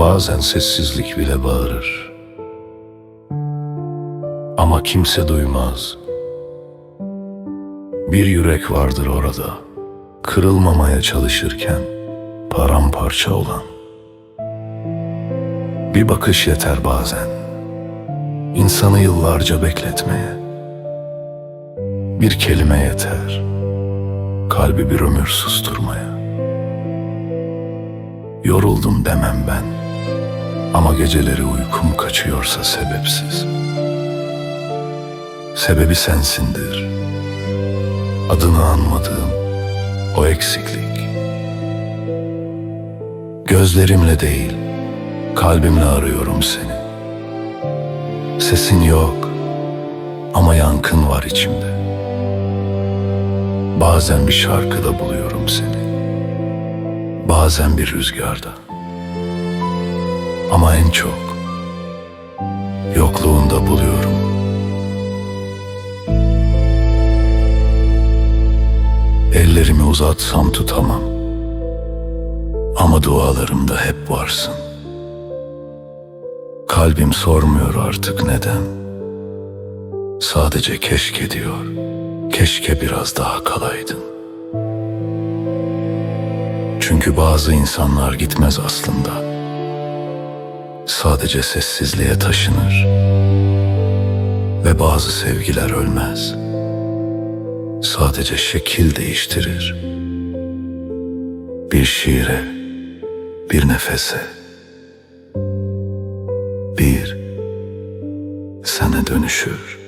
Bazen sessizlik bile bağırır. Ama kimse duymaz. Bir yürek vardır orada. Kırılmamaya çalışırken paramparça olan. Bir bakış yeter bazen. İnsanı yıllarca bekletmeye. Bir kelime yeter. Kalbi bir ömür susturmaya. Yoruldum demem ben. Ama geceleri uykum kaçıyorsa sebepsiz. Sebebi sensindir. Adını anmadığım o eksiklik. Gözlerimle değil, kalbimle arıyorum seni. Sesin yok ama yankın var içimde. Bazen bir şarkıda buluyorum seni. Bazen bir rüzgarda. Ama en çok yokluğunda buluyorum. Ellerimi uzatsam tutamam. Ama dualarımda hep varsın. Kalbim sormuyor artık neden. Sadece keşke diyor. Keşke biraz daha kalaydın. Çünkü bazı insanlar gitmez aslında. Sadece sessizliğe taşınır. Ve bazı sevgiler ölmez. Sadece şekil değiştirir. Bir şiire, bir nefese, bir sene dönüşür.